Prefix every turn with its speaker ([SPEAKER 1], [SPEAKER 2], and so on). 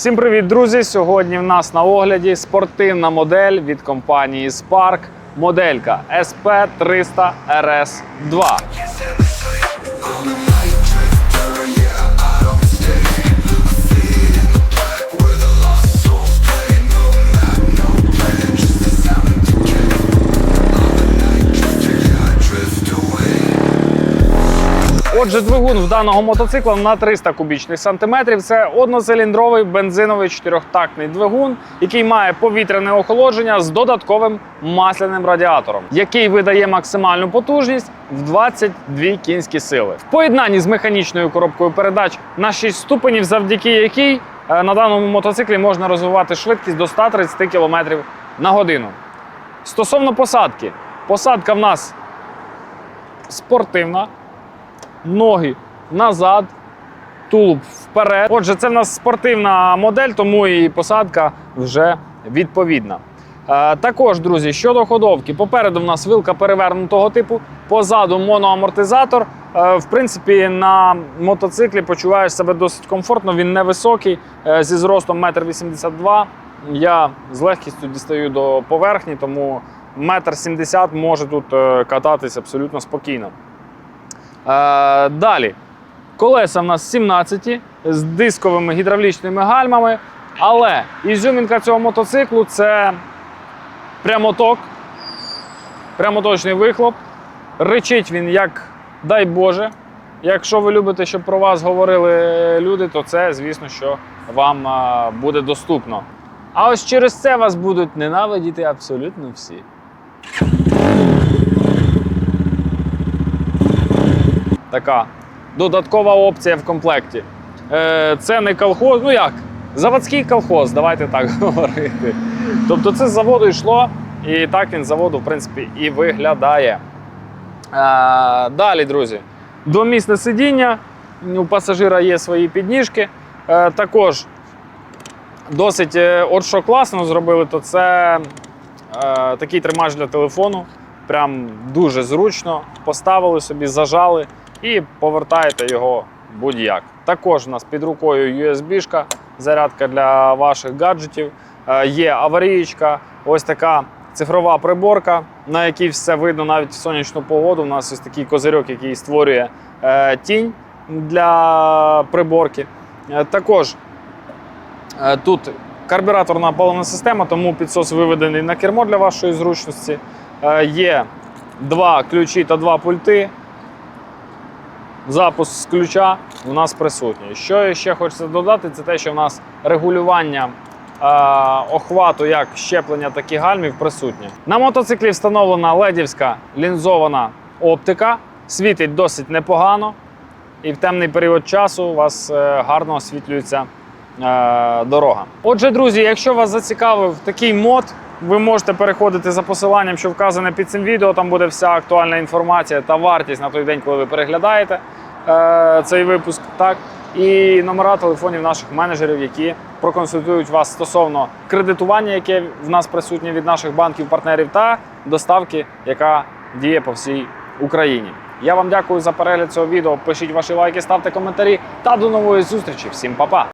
[SPEAKER 1] Всім привіт, друзі! Сьогодні в нас на огляді спортивна модель від компанії Spark. Моделька SP300 RS2. Отже, двигун в даного мотоцикла на 300 кубічних сантиметрів. Це одноциліндровий бензиновий чотирьохтактний двигун, який має повітряне охолодження з додатковим масляним радіатором, який видає максимальну потужність в 22 кінські сили. В поєднанні з механічною коробкою передач на 6 ступенів, завдяки якій е, на даному мотоциклі можна розвивати швидкість до 130 км на годину. Стосовно посадки, посадка в нас спортивна ноги назад, тулуб вперед. Отже, це в нас спортивна модель, тому і посадка вже відповідна. Е, також, друзі, щодо ходовки, попереду в нас вилка перевернутого типу, позаду моноамортизатор. Е, в принципі, на мотоциклі почуваєш себе досить комфортно, він невисокий, е, зі зростом 1,82 м. Я з легкістю дістаю до поверхні, тому 1,70 м може тут кататись абсолютно спокійно. Е, далі. Колеса в нас 17 з дисковими гідравлічними гальмами. Але ізюмінка цього мотоциклу це прямоток, прямоточний вихлоп. Ричить він як дай Боже. Якщо ви любите, щоб про вас говорили люди, то це, звісно, що вам е, буде доступно. А ось через це вас будуть ненавидіти абсолютно всі. Така додаткова опція в комплекті. Е, Це не колхоз, ну як? Заводський колхоз, давайте так говорити. Тобто це з заводу йшло, і так він з заводу, в принципі, і виглядає. Е, Далі, друзі, двомісне сидіння. У пасажира є свої підніжки. Е, Також досить, от що класно зробили, то це такий тримач для телефону. Прям дуже зручно. Поставили собі, зажали і повертаєте його будь-як. Також у нас під рукою USB-шка, зарядка для ваших гаджетів. Е, Є аварієчка, ось така цифрова приборка, на якій все видно навіть в сонячну погоду. У нас ось такий козирьок, який створює е, тінь для приборки. Е, Також тут карбюраторна паливна система, тому підсос виведений на кермо для вашої зручності. Є два ключі та два пульти. Запуск з ключа у нас присутній. Що ще хочеться додати, це те, що в нас регулювання е, охвату як щеплення, так і гальмів присутнє. На мотоциклі встановлена ледівська лінзована оптика, світить досить непогано, і в темний період часу у вас е, гарно освітлюється е, дорога. Отже, друзі, якщо вас зацікавив такий мод, ви можете переходити за посиланням, що вказане під цим відео. Там буде вся актуальна інформація та вартість на той день, коли ви переглядаєте е, цей випуск. Так і номера телефонів наших менеджерів, які проконсультують вас стосовно кредитування, яке в нас присутнє від наших банків-партнерів, та доставки, яка діє по всій Україні. Я вам дякую за перегляд цього відео. Пишіть ваші лайки, ставте коментарі та до нової зустрічі. Всім па-па!